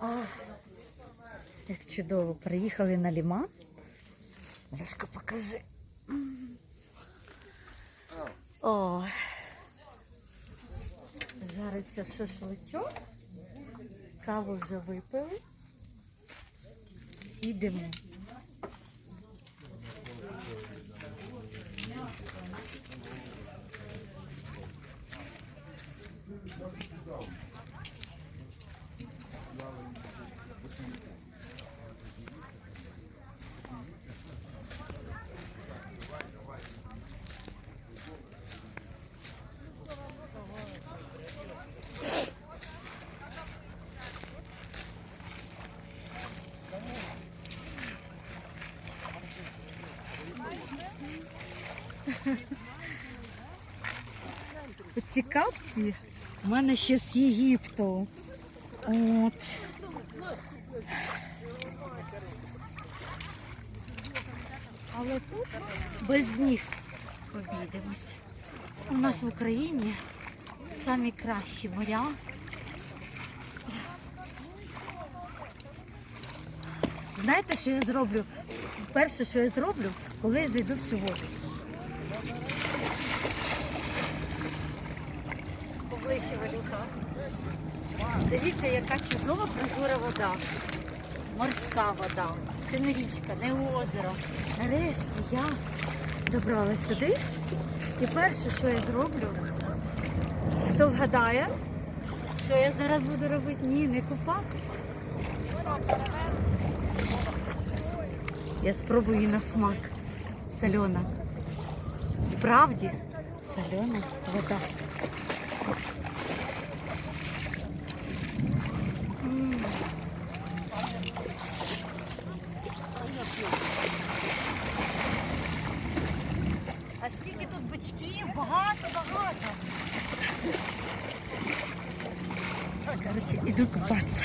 А, як чудово. Приїхали на ліман. Лешко, покажи. О. Жариться шашличок. Каву вже випили. Ідемо. Оці капці. В мене ще з Єгипту. От. Але тут без них обійдемось. У нас в Україні самі кращі моря. Знаєте, що я зроблю? Перше, що я зроблю, коли я зайду в цю воду. Поближче. Дивіться, яка чудова прозора вода. Морська вода. Це не річка, не озеро. Нарешті я добралась сюди. І перше, що я зроблю, хто вгадає, що я зараз буду робити? Ні, не купатись. Я спробую на смак. Сольона. Справді сольона вода. Короче, иду купаться.